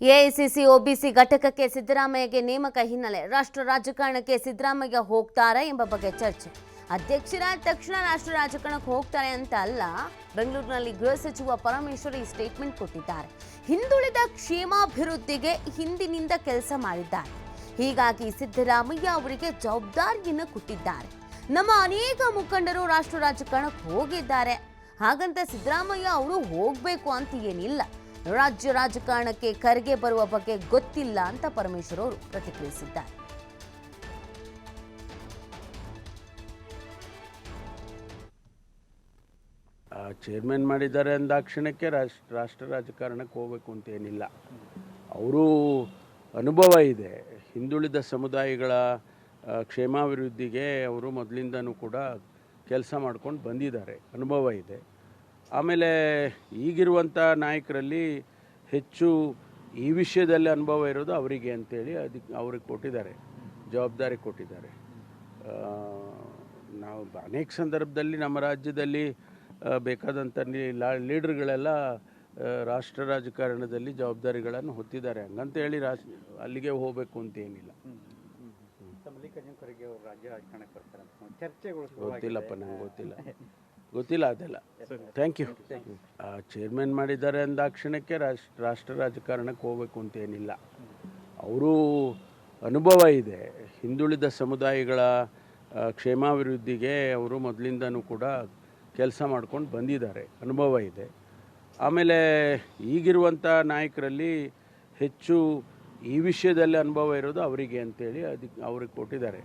AICC, OBC ಘಟಕಕ್ಕೆ ಸಿದ್ದರಾಮಯ್ಯಗೆ ನೇಮಕ ಹಿನ್ನೆಲೆ, ರಾಷ್ಟ್ರ ರಾಜಕಾರಣಕ್ಕೆ ಸಿದ್ದರಾಮಯ್ಯ ಹೋಗ್ತಾರೆ ಎಂಬ ಬಗ್ಗೆ ಚರ್ಚೆ. ಅಧ್ಯಕ್ಷರಾದ ತಕ್ಷಣ ರಾಷ್ಟ್ರ ರಾಜಕಾರಣಕ್ಕೆ ಹೋಗ್ತಾರೆ ಅಂತ ಅಲ್ಲ, ಬೆಂಗಳೂರಿನಲ್ಲಿ ಗೃಹ ಸಚಿವ ಪರಮೇಶ್ವರ್ ಈ ಸ್ಟೇಟ್ಮೆಂಟ್ ಕೊಟ್ಟಿದ್ದಾರೆ. ಹಿಂದುಳಿದ ಕ್ಷೇಮಾಭಿವೃದ್ಧಿಗೆ ಹಿಂದಿನಿಂದ ಕೆಲಸ ಮಾಡಿದ್ದಾರೆ. ಹೀಗಾಗಿ ಸಿದ್ದರಾಮಯ್ಯ ಅವರಿಗೆ ಜವಾಬ್ದಾರಿಯನ್ನು ಕೊಟ್ಟಿದ್ದಾರೆ. ನಮ್ಮ ಅನೇಕ ಮುಖಂಡರು ರಾಷ್ಟ್ರ ರಾಜಕಾರಣಕ್ಕೆ ಹೋಗಿದ್ದಾರೆ. ಹಾಗಂತ ಸಿದ್ದರಾಮಯ್ಯ ಅವರು ಹೋಗಬೇಕು ಅಂತ ಏನಿಲ್ಲ. ರಾಜ್ಯ ರಾಜಕಾರಣಕ್ಕೆ ಕರೆಗೆ ಬರುವ ಬಗ್ಗೆ ಗೊತ್ತಿಲ್ಲ ಅಂತ ಪರಮೇಶ್ವರ್ ಅವರು ಪ್ರತಿಕ್ರಿಯಿಸಿದ್ದಾರೆ ಚೇರ್ಮನ್ ಮಾಡಿದ್ದಾರೆ ಅಂದಾಕ್ಷಣಕ್ಕೆ ರಾಷ್ಟ್ರ ರಾಷ್ಟ್ರ ರಾಜಕಾರಣಕ್ಕೆ ಹೋಗಬೇಕು ಅಂತೇನಿಲ್ಲ ಅವರು ಅನುಭವ ಇದೆ. ಹಿಂದುಳಿದ ಸಮುದಾಯಗಳ ಕ್ಷೇಮಾಭಿವೃದ್ಧಿಗೆ ಅವರು ಮೊದಲಿಂದನೂ ಕೂಡ ಕೆಲಸ ಮಾಡ್ಕೊಂಡು ಬಂದಿದ್ದಾರೆ. ಅನುಭವ ಇದೆ. ಆಮೇಲೆ ಈಗಿರುವಂಥ ನಾಯಕರಲ್ಲಿ ಹೆಚ್ಚು ಈ ವಿಷಯದಲ್ಲಿ ಅನುಭವ ಇರೋದು ಅವರಿಗೆ ಅಂತೇಳಿ ಅದಕ್ಕೆ ಅವ್ರಿಗೆ ಕೊಟ್ಟಿದ್ದಾರೆ ಜವಾಬ್ದಾರಿ ಕೊಟ್ಟಿದ್ದಾರೆ. ನಾವು ಅನೇಕ ಸಂದರ್ಭದಲ್ಲಿ ನಮ್ಮ ರಾಜ್ಯದಲ್ಲಿ ಬೇಕಾದಂಥ ನೀ- ಲಾ- ಲೀಡರ್ಗಳೆಲ್ಲ ರಾಷ್ಟ್ರ ರಾಜಕಾರಣದಲ್ಲಿ ಜವಾಬ್ದಾರಿಗಳನ್ನು ಹೊತ್ತಿದ್ದಾರೆ. ಹಂಗಂತ ಹೇಳಿ ರಾಜ್ ಅಲ್ಲಿಗೆ ಹೋಗಬೇಕು ಅಂತ ಏನಿಲ್ಲ. ಗೊತ್ತಿಲ್ಲಪ್ಪ ನಂಗೆ ಗೊತ್ತಿಲ್ಲ. ಗೊತ್ತಿಲ್ಲ ಅದೆಲ್ಲ. ಥ್ಯಾಂಕ್ ಯು ಚೇರ್ಮನ್ ಮಾಡಿದ್ದಾರೆ ಅಂದಾಕ್ಷಣಕ್ಕೆ ರಾಷ್ಟ್ರ ರಾಷ್ಟ್ರ ರಾಜಕಾರಣಕ್ಕೆ ಹೋಗಬೇಕು ಅಂತೇನಿಲ್ಲ ಅವರು ಅನುಭವ ಇದೆ. ಹಿಂದುಳಿದ ಸಮುದಾಯಗಳ ಕ್ಷೇಮಾಭಿವೃದ್ಧಿಗೆ ಅವರು ಮೊದಲಿಂದನೂ ಕೂಡ ಕೆಲಸ ಮಾಡ್ಕೊಂಡು ಬಂದಿದ್ದಾರೆ. ಅನುಭವ ಇದೆ. ಆಮೇಲೆ ಈಗಿರುವಂಥ ನಾಯಕರಲ್ಲಿ ಹೆಚ್ಚು ಈ ವಿಷಯದಲ್ಲಿ ಅನುಭವ ಇರೋದು ಅವರಿಗೆ ಅಂತೇಳಿ ಅದಕ್ಕೆ ಅವ್ರಿಗೆ ಕೊಟ್ಟಿದ್ದಾರೆ.